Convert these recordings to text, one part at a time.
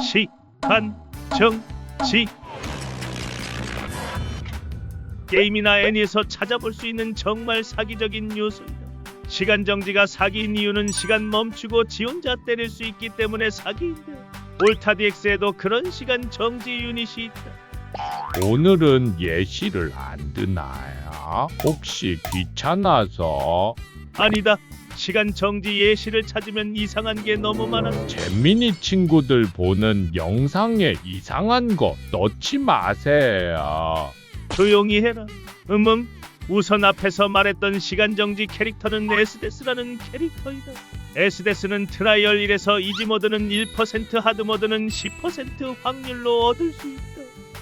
시간 정지 게임이나 애니에서 찾아볼 수 있는 정말 사기적인 요소이다. 시간 정지가 사기인 이유는 시간 멈추고 지 혼자 때릴 수 있기 때문에 사기인데 올타 DX에도 그런 시간 정지 유닛이 있다. 오늘은 예시를 안 드나요? 혹시 귀찮아서 아니다. 시간 정지 예시를 찾으면 이상한 게 너무 많아. 재민이 친구들 보는 영상에 이상한 거 넣지 마세요. 조용히 해라. 음음. 우선 앞에서 말했던 시간 정지 캐릭터는 에스데스라는 캐릭터이다. 에스데스는 트라이얼 1에서 이지 모드는 1% 하드 모드는 10% 확률로 얻을 수 있다.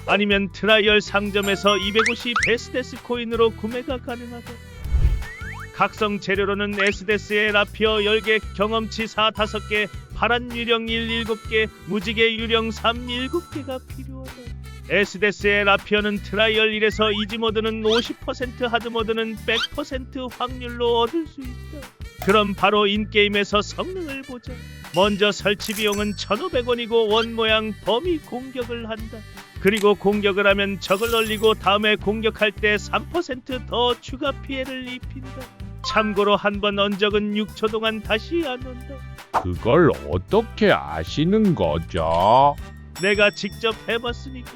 아니면 트라이얼 상점에서 250 에스데스 코인으로 구매가 가능하다. 각성 재료로는 에스데스의 라피어 10개, 경험치 4 5개, 파란 유령 1 7개, 무지개 유령 3 7개가 필요하다. 에스데스의 라피어는 트라이얼 1에서 이지 모드는 50% 하드 모드는 100% 확률로 얻을 수 있다. 그럼 바로 인게임에서 성능을 보자. 먼저 설치 비용은 1,500원이고 원 모양 범위 공격을 한다. 그리고 공격을 하면 적을 얼리고 다음에 공격할 때 3%더 추가 피해를 입힌다. 참고로 한 번 언적은 6초 동안 다시 안 온다. 그걸 어떻게 아시는 거죠? 내가 직접 해봤으니까.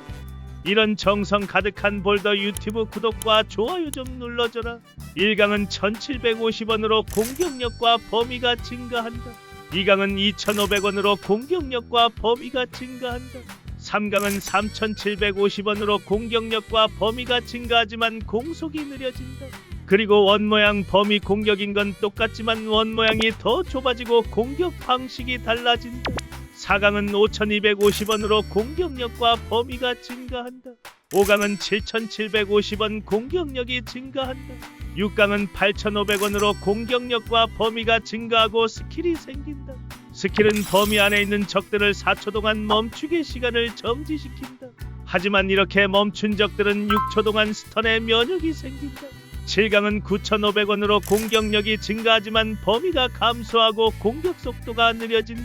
이런 정성 가득한 볼더 유튜브 구독과 좋아요 좀 눌러줘라. 1강은 1750원으로 공격력과 범위가 증가한다. 2강은 2500원으로 공격력과 범위가 증가한다. 3강은 3750원으로 공격력과 범위가 증가하지만 공속이 느려진다. 그리고 원 모양 범위 공격인 건 똑같지만 원 모양이 더 좁아지고 공격 방식이 달라진다. 4강은 5250원으로 공격력과 범위가 증가한다. 5강은 7750원 공격력이 증가한다. 6강은 8500원으로 공격력과 범위가 증가하고 스킬이 생긴다. 스킬은 범위 안에 있는 적들을 4초 동안 멈추게 시간을 정지시킨다. 하지만 이렇게 멈춘 적들은 6초 동안 스턴에 면역이 생긴다. 7강은 9,500원으로 공격력이 증가하지만 범위가 감소하고 공격 속도가 느려진다.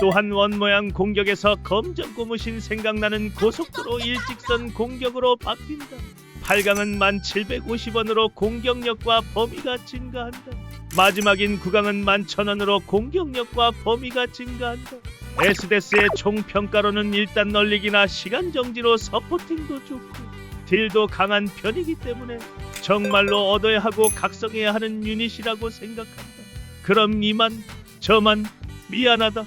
또한 원 모양 공격에서 검정 고무신 생각나는 고속도로 일직선 공격으로 바뀐다. 8강은 1,750원으로 공격력과 범위가 증가한다. 마지막인 9강은 11,000원으로 공격력과 범위가 증가한다. 에스데스의 총 평가로는 일단 널리기나 시간 정지로 서포팅도 좋고 딜도 강한 편이기 때문에 정말로 얻어야 하고 각성해야 하는 유닛이라고 생각한다. 그럼 이만 저만 미안하다.